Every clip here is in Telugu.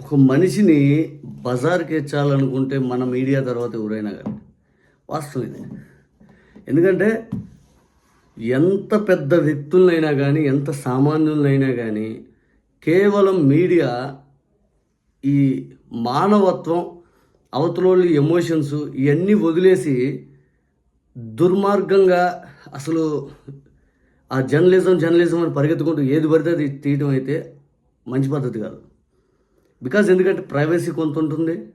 ఒక మనిషిని బజార్కి ఎచ్చాలనుకుంటే మన మీడియా తర్వాత ఎవరైనా కానీ వాస్తవం ఇది ఎందుకంటే ఎంత పెద్ద వ్యక్తులనైనా కానీ ఎంత సామాన్యులనైనా కానీ కేవలం మీడియా ఈ మానవత్వం అవతలోళ్ళు ఎమోషన్స్ ఇవన్నీ వదిలేసి దుర్మార్గంగా అసలు ఆ జర్నలిజం జర్నలిజం అని పరిగెత్తుకుంటూ ఏది పడితే అది తీయడం అయితే మంచి పద్ధతి కాదు. బికాజ్ ఎందుకంటే ప్రైవసీ కొంత ఉంటుంది.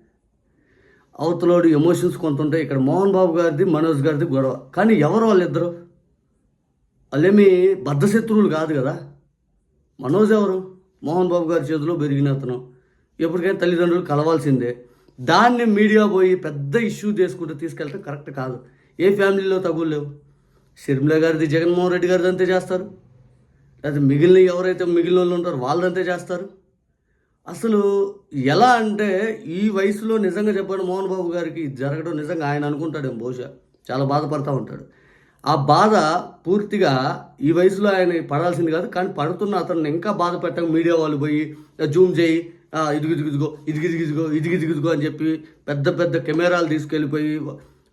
అవతలోడు ఎమోషన్స్ కొంత ఉంటాయి. ఇక్కడ మోహన్ బాబు గారిది మనోజ్ గారిది గొడవ. కానీ ఎవరు వాళ్ళిద్దరు? వాళ్ళేమి బద్ధశత్రువులు కాదు కదా. మనోజ్ ఎవరు? మోహన్ బాబు గారి చేతిలో పెరిగిన అతను. ఎప్పటికైనా తల్లిదండ్రులు కలవాల్సిందే. దాన్ని మీడియా పోయి పెద్ద ఇష్యూ చేసుకుంటూ తీసుకెళ్ళటం కరెక్ట్ కాదు. ఏ ఫ్యామిలీలో తగులేవు లేవు. షర్మిల గారిది జగన్మోహన్ రెడ్డి గారిది అంతే చేస్తారు. లేదా మిగిలిన ఎవరైతే మిగిలిన వాళ్ళు ఉంటారో వాళ్ళంతే చేస్తారు. అసలు ఎలా అంటే ఈ వయసులో నిజంగా చెప్పండి మోహన్ బాబు గారికి జరగడం నిజంగా ఆయన అనుకుంటాడేమో బహుశా. చాలా బాధపడతా ఉంటాడు. ఆ బాధ పూర్తిగా ఈ వయసులో ఆయన పడాల్సింది కాదు కానీ పడుతున్న అతన్ని ఇంకా బాధ పెట్టక మీడియా వాళ్ళు పోయి జూమ్ చేయి ఇదిగిదిగిదిగో ఇదిగిదిగిదిగో ఇదిగిదిగిదిగో అని చెప్పి పెద్ద పెద్ద కెమెరాలు తీసుకెళ్ళిపోయి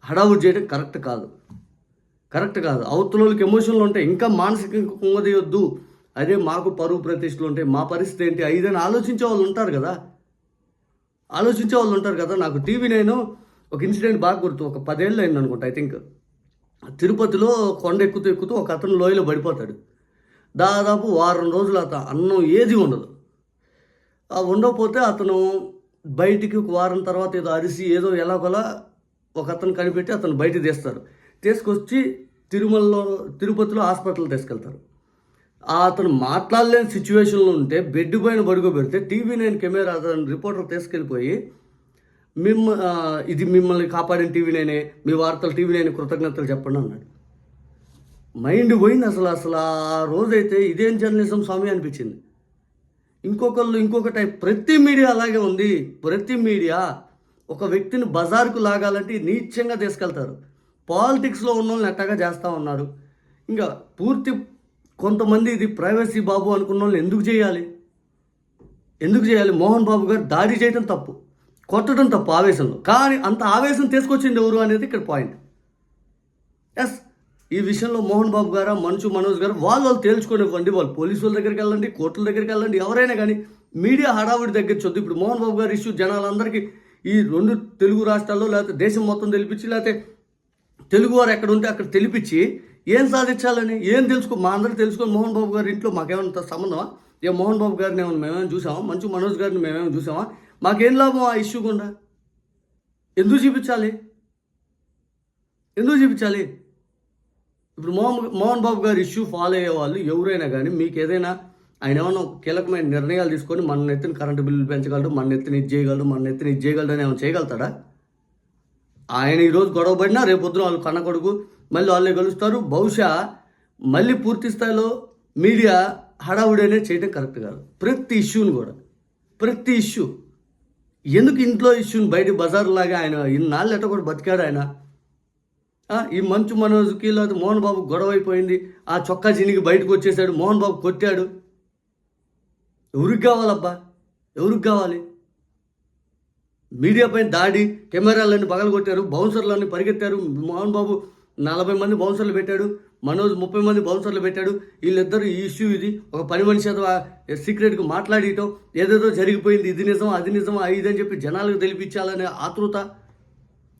హడావుడి చేయడం కరెక్ట్ కాదు. కరెక్ట్ కాదు. అవతల వాళ్ళకి ఎమోషన్లు ఉంటాయి ఇంకా మానసికంగా కుంగదీయొద్దు. అదే మాకు పరువు ప్రతిష్టలు ఉంటాయి మా పరిస్థితి ఏంటి? ఐదని ఆలోచించే వాళ్ళు ఉంటారు కదా. ఆలోచించే వాళ్ళు ఉంటారు కదా. నాకు టీవీ నేను ఒక ఇన్సిడెంట్ బాగా గుర్తు. ఒక పదేళ్ళు అయింది అనుకుంటా ఐ థింక్. తిరుపతిలో కొండ ఎక్కుతూ ఎక్కుతూ ఒక అతను లోయలో పడిపోతాడు. దాదాపు వారం రోజులు అతను అన్నం ఏది ఉండదు. ఆ ఉండకపోతే అతను బయటికి ఒక వారం తర్వాత ఏదో అరిసి ఏదో ఎలాగోలా ఒక అతను కనిపెట్టి అతను బయటికి తీస్తారు. తీసుకొచ్చి తిరుమలలో తిరుపతిలో హాస్పిటల్ తీసుకెళ్తారు. అతను మాట్లాడలేని సిచ్యువేషన్లో ఉంటే బెడ్ పైన పడుకోబెడితే టీవీ నైన్ కెమెరా అతను రిపోర్టర్ తీసుకెళ్ళిపోయి మిమ్మ ఇది మిమ్మల్ని కాపాడిన టీవీ నైనే మీ వార్తలు టీవీ నైన్ కృతజ్ఞతలు చెప్పండి అన్నాడు. మైండ్ పోయింది అసలు అసలు ఆ రోజైతే ఇదేం జర్నలిజం స్వామి అనిపించింది. ఇంకొకళ్ళు ఇంకొక టైప్ ప్రతి మీడియా అలాగే ఉంది. ప్రతి మీడియా ఒక వ్యక్తిని బజార్కు లాగాలంటే నీచంగా తీసుకెళ్తారు. పాలిటిక్స్లో ఉన్న వాళ్ళని ఎట్టగా చేస్తూ ఉన్నారు. ఇంకా పూర్తి కొంతమంది ఇది ప్రైవసీ బాబు అనుకున్న వాళ్ళు ఎందుకు చేయాలి? ఎందుకు చేయాలి? మోహన్ బాబు గారు దాడి చేయడం తప్పు కొట్టడం తప్పు ఆవేశంలో. కానీ అంత ఆవేశం తీసుకొచ్చింది ఎవరు అనేది ఇక్కడ పాయింట్. ఎస్ ఈ విషయంలో మోహన్ బాబు గారు మంచు మనోజ్ గారు వాళ్ళు వాళ్ళు తేల్చుకోనివ్వండి. వాళ్ళు పోలీసు వాళ్ళ దగ్గరికి వెళ్ళండి కోర్టుల దగ్గరికి వెళ్ళండి ఎవరైనా కానీ మీడియా హడావుడి దగ్గర చొద్దు. ఇప్పుడు మోహన్ బాబు గారు ఇష్యూ జనాలందరికీ ఈ రెండు తెలుగు రాష్ట్రాల్లో లేకపోతే దేశం మొత్తం తెలిపించి లేకపోతే తెలుగు వారు ఎక్కడ ఉంటే అక్కడ తెలిపించి ఏం సాధించాలని ఏం తెలుసుకో మా అందరూ తెలుసుకొని మోహన్ బాబు గారి ఇంట్లో మాకేమైనా సంబంధమా? ఏ మోహన్ బాబు గారిని ఏమైనా మేమేమైనా చూసామా? మంచు మనోజ్ గారిని మేమేమైనా చూసామా? మాకేం లాభం ఆ ఇష్యూ గుండా? ఎందుకు చూపించాలి? ఎందుకు చూపించాలి? ఇప్పుడు మోహన్ మోహన్ బాబు గారి ఇష్యూ ఫాలో అయ్యే వాళ్ళు ఎవరైనా కానీ మీకు ఏదైనా ఆయన ఏమైనా కీలకమైన నిర్ణయాలు తీసుకొని మన ఎత్తున కరెంటు బిల్లులు పెంచగలడు మన ఎత్తున ఇది చేయగలడు మన ఎత్తున ఇది చేయగలడు అని ఏమైనా చేయగలుగుతాడా? ఆయన ఈరోజు గొడవ పడినా రేపు పొద్దున వాళ్ళు కన్న కొడుకు మళ్ళీ వాళ్ళే కలుస్తారు. బహుశా మళ్ళీ పూర్తి స్థాయిలో మీడియా హడావుడి అనేది చేయడం కరెక్ట్ కాదు. ప్రతి ఇష్యూని కూడా ప్రతి ఇష్యూ. ఎందుకు ఇంట్లో ఇష్యూని బయట బజార్ లాగా ఆయన ఇన్నాళ్ళు ఎట్ట కూడా బతికాడు ఆయన? ఈ మంచు మనోజ్కి లేకపోతే మోహన్ బాబు గొడవ అయిపోయింది ఆ చొక్కా చినికి బయటకు వచ్చేసాడు. మోహన్ బాబు కొట్టాడు. ఎవరికి కావాలబ్బా? ఎవరికి కావాలి? మీడియా పైన దాడి కెమెరాలన్నీ పగలగొట్టారు బౌన్సర్లన్నీ పరిగెత్తారు. మోహన్ బాబు నలభై మంది బౌన్సర్లు పెట్టాడు మనోజ్ ముప్పై మంది బౌన్సర్లు పెట్టాడు. వీళ్ళిద్దరు ఈ ఇష్యూ ఇది. ఒక పని మనిషి అథవా సీక్రెట్గా మాట్లాడటం ఏదేదో జరిగిపోయింది ఇది నిజం అది నిజం ఇది అని చెప్పి జనాలకు తెలిపించాలనే ఆతృత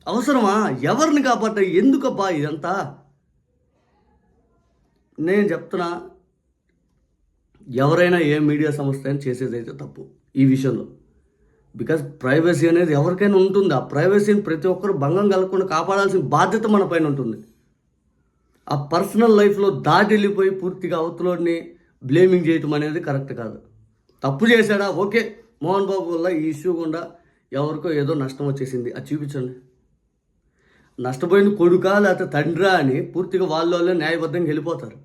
అవసరమా? ఎవరిని కాపాడ ఎందుకబ్బా ఇదంతా? నేను చెప్తున్నా ఎవరైనా ఏ మీడియా సంస్థ అయినా చేసేదైతే తప్పు ఈ విషయంలో. బికాజ్ ప్రైవసీ అనేది ఎవరికైనా ఉంటుంది. ఆ ప్రైవసీని ప్రతి ఒక్కరు భంగం కలగకుండా కాపాడాల్సిన బాధ్యత మన పైన ఉంటుంది. ఆ పర్సనల్ లైఫ్లో దాటి వెళ్ళిపోయి పూర్తిగా అవతలోని బ్లేమింగ్ చేయటం అనేది కరెక్ట్ కాదు. తప్పు చేశాడా? ఓకే. మోహన్ బాబు వల్ల ఈ ఇష్యూ గుండా ఎవరికో ఏదో నష్టం వచ్చేసింది. అది చూపించండి. నష్టపోయింది కొడుకా లేకపోతే తండ్రా అని పూర్తిగా వాళ్ళ వాళ్ళే న్యాయబద్ధంగా వెళ్ళిపోతారు.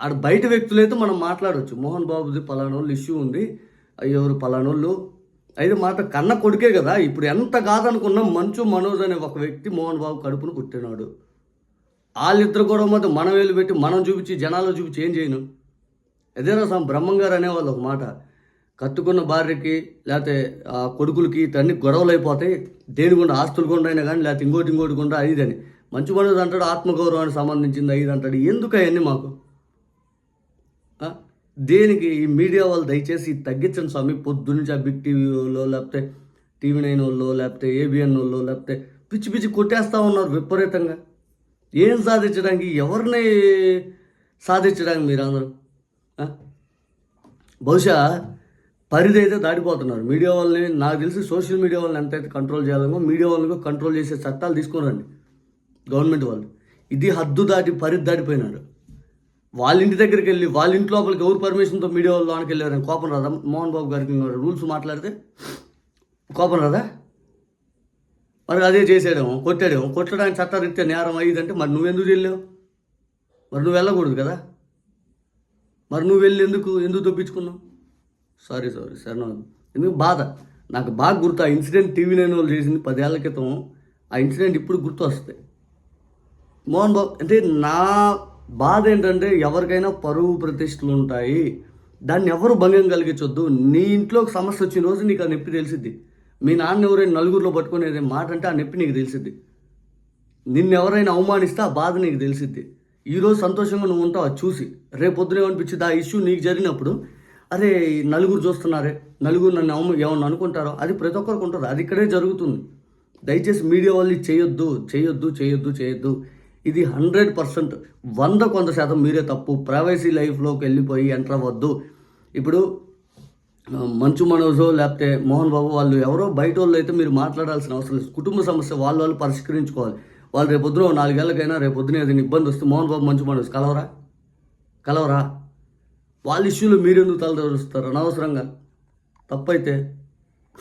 ఆడ బయట వ్యక్తులైతే మనం మాట్లాడవచ్చు మోహన్ బాబుది పలానోళ్ళు ఇష్యూ ఉంది. ఎవరు పలానోళ్ళు? అయితే మాట కన్న కొడుకే కదా. ఇప్పుడు ఎంత కాదనుకున్నా మంచు మనోజ్ అనే ఒక వ్యక్తి మోహన్ బాబు కడుపును పుట్టినాడు. వాళ్ళిద్దరు గొడవ మధ్య మనం వేలు పెట్టి మనం చూపించి జనాలు చూపించి ఏం చేయను? ఎదేనా సమ్ బ్రహ్మంగారు అనేవాళ్ళు ఒక మాట. కత్తుకున్న భార్యకి లేకపోతే ఆ కొడుకులకి తన్ని గొడవలు అయిపోతాయి. దేని గుండా? ఆస్తులు గుండా అయినా కానీ లేకపోతే ఇంకోటి ఇంకోటి గుండా అది అని మంచి మనది అంటాడు ఆత్మగౌరవానికి సంబంధించింది అయ్యి అంటాడు. ఎందుకు అవన్నీ మాకు? దేనికి? ఈ మీడియా వాళ్ళు దయచేసి తగ్గించండి స్వామి. పొద్దున్నుంచి ఆ బిగ్ టీవీలో లేకపోతే టీవీ నైన్ వాళ్ళు లేకపోతే ఏబిఎన్ వాళ్ళు లేకపోతే పిచ్చి పిచ్చి కొట్టేస్తూ ఉన్నారు విపరీతంగా. ఏం సాధించడానికి ఎవరిని సాధించడానికి మీరు అందరూ? బహుశా పరిధి అయితే దాటిపోతున్నారు. మీడియా వాళ్ళని నాకు తెలిసి సోషల్ మీడియా వాళ్ళని ఎంతైతే కంట్రోల్ చేయాలమో మీడియా వాళ్ళని కంట్రోల్ చేసే చట్టాలు తీసుకురండి గవర్నమెంట్ వాళ్ళు. ఇది హద్దు దాటి పరిధి దాటిపోయినారు. వాళ్ళ ఇంటి దగ్గరికి వెళ్ళి వాళ్ళ ఇంటి లోపలికి ఎవరు పర్మిషన్తో మీడియా వాళ్ళు లోనికి వెళ్ళారని కోపం రాదా? మోహన్ బాబు గారికి రూల్స్ మాట్లాడితే కోపం రాదా? మరి అదే చేసాడేమో కొట్టాడేమో కొట్టడానికి చట్టారీత్యా నేరం అయ్యిందంటే మరి నువ్వెందుకు వెళ్ళావు మరి నువ్వు వెళ్ళకూడదు కదా? మరి నువ్వు వెళ్ళి ఎందుకు ఎందుకు తప్పించుకున్నావు? సారీ సారీ సార్ నా ఎందుకు? బాధ. నాకు బాగా గుర్తు ఆ ఇన్సిడెంట్ టీవీ నైన్ వాళ్ళు చేసింది పదేళ్ళ క్రితం. ఆ ఇన్సిడెంట్ ఇప్పుడు గుర్తు వస్తుంది మోహన్ బాబు అంటే నా బాధ ఏంటంటే ఎవరికైనా పరువు ప్రతిష్టలు ఉంటాయి. దాన్ని ఎవరు భంగం కలిగించొద్దు. నీ ఇంట్లో ఒక సమస్య వచ్చిన రోజు నీకు ఆ నొప్పి తెలిసిద్ది. మీ నాన్న ఎవరైనా నలుగురిలో పట్టుకునేది మాట అంటే ఆ నొప్పి నీకు తెలిసిద్ది. నిన్నెవరైనా అవమానిస్తే ఆ బాధ నీకు తెలిసిద్ది. ఈరోజు సంతోషంగా నువ్వు ఉంటావు? అది చూసి. రేపు పొద్దున ఏమనిపించింది ఆ ఇష్యూ నీకు జరిగినప్పుడు అరే నలుగురు చూస్తున్నారే నలుగురు నన్ను అవమ ఏమన్నా అనుకుంటారో? అది ప్రతి ఒక్కరికి ఉంటుంది. అది ఇక్కడే జరుగుతుంది. దయచేసి మీడియా వాళ్ళు చేయొద్దు చేయొద్దు చేయొద్దు చేయొద్దు. ఇది హండ్రెడ్ పర్సెంట్ వంద కొంత శాతం మీరే తప్పు. ప్రైవసీ లైఫ్లోకి వెళ్ళిపోయి ఎంటర్ అవ్వద్దు. ఇప్పుడు మంచు మనోజో లేకపోతే మోహన్ బాబు వాళ్ళు ఎవరో బయట వాళ్ళు అయితే మీరు మాట్లాడాల్సిన అవసరం లేదు. కుటుంబ సమస్య వాళ్ళు వాళ్ళు పరిష్కరించుకోవాలి. వాళ్ళు రేపు పొద్దున నాలుగేళ్ళకైనా రేపు పొద్దున ఏదైనా ఇబ్బంది వస్తే మోహన్ బాబు మంచు మనోజ్ కలవరా? కలవరా? వాళ్ళ ఇష్యూలు మీరెందుకు తలదరుస్తారు? అనవసరంగా. తప్పైతే